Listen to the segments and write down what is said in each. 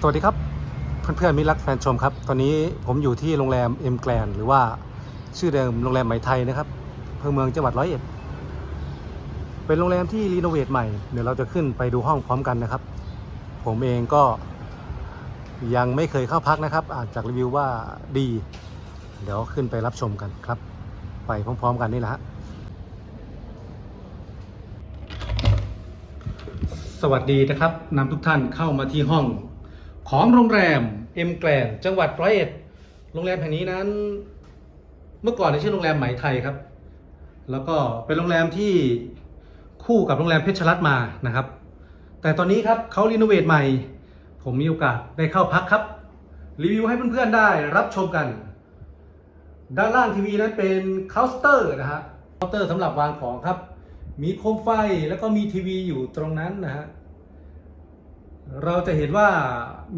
สวัสดีครับ เพื่อนๆมิรักแฟนชมครับ ตอนนี้ผมอยู่ที่โรงแรมเอ็มแกลนหรือว่าชื่อเดิมโรงแรมไหมไทยนะครับอำเภอเมืองจังหวัดร้อยเอ็ดเป็นโรงแรมที่รีโนเวทใหม่ เดี๋ยวเราจะขึ้นไปดูห้องพร้อมกันนะครับ ผมเองก็ยังไม่เคยเข้าพักนะครับ อาจจากรีวิวว่าดี เดี๋ยวขึ้นไปรับชมกันครับ ไปพร้อมๆกันนี่แหละฮะสวัสดีนะครับนำทุกท่านเข้ามาที่ห้อง ของโรงแรมเอ็มแกลนจังหวัดร้อยเอ็ดโรงแรมแห่งนี้นั้น เมื่อก่อนในชื่อโรงแรมไหมไทยครับ แล้วก็เป็นโรงแรมที่คู่กับโรงแรมเพชรรัตมานะครับ แต่ตอนนี้ครับเขารีโนเวทใหม่ ผมมีโอกาสได้เข้าพักครับ รีวิวให้เพื่อนๆได้รับชมกัน ด้านล่างทีวีนั้นเป็นเคาน์เตอร์นะฮะเคาน์เตอร์สำหรับวางของครับ มีโคมไฟแล้วก็มีทีวีอยู่ตรงนั้นนะฮะ เราจะเห็นว่า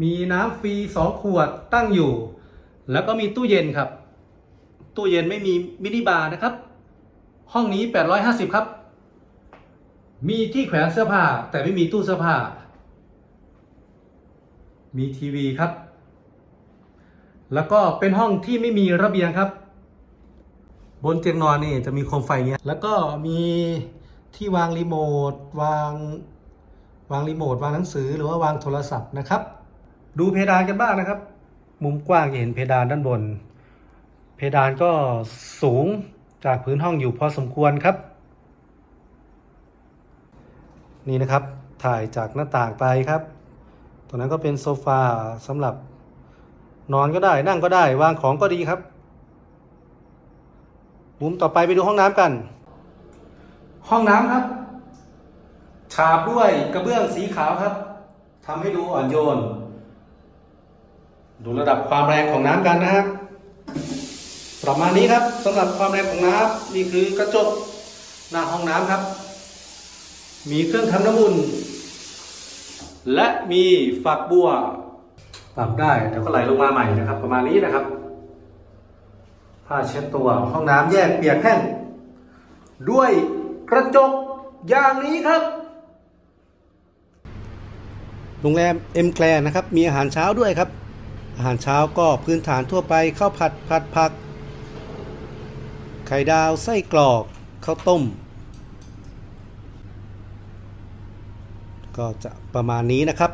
มีน้ำฟรีสองขวดตั้งอยู่ แล้วก็มีตู้เย็นครับ ตู้เย็นไม่มีมินิบาร์นะครับ ห้องนี้ 850 ครับ มีที่แขวนเสื้อผ้า แต่ไม่มีตู้เสื้อผ้า มีทีวีครับ แล้วก็เป็นห้องที่ไม่มีระเบียงครับ บนเตียงนอนนี่จะมีโคมไฟเงี้ย แล้วก็มีที่วางรีโมทวาง วางรีโมทวางหนังสือหรือว่าวางโทรศัพท์นะครับ ดูเพดานกันบ้างนะครับ มุมกว้างจะเห็นเพดานด้านบน เพดานก็สูงจากพื้นห้องอยู่พอสมควรครับ นี่นะครับถ่ายจากหน้าต่างไปครับตรงนั้นก็เป็นโซฟาสำหรับนอนก็ได้นั่งก็ได้ วางของก็ดีครับมุมต่อไปไปดูห้องน้ำกัน ห้องน้ำครับฉาบด้วยกระเบื้องสีขาวครับทำให้ดูอ่อนโยน ดูระดับความแรงของน้ำกันนะครับประมาณนี้ครับสำหรับความแรงของน้ำนี่คือกระจกหน้าห้องน้ำครับ มีเครื่องทำน้ำอุ่นและมีฝักบัวปรับได้เดี๋ยวก็ไหลลงมาใหม่นะครับ ประมาณนี้นะครับผ้าเช็ดตัวห้องน้ำแยกเปียกแห้งด้วยกระจกอย่างนี้ครับ โรงแรมเอ็มแคลนะครับ มีอาหารเช้าด้วยครับ อาหารเช้าก็พื้นฐานทั่วไปข้าวผัดผัดผัก ไข่ดาวไส้กรอกข้าวต้ม ก็จะประมาณนี้นะครับ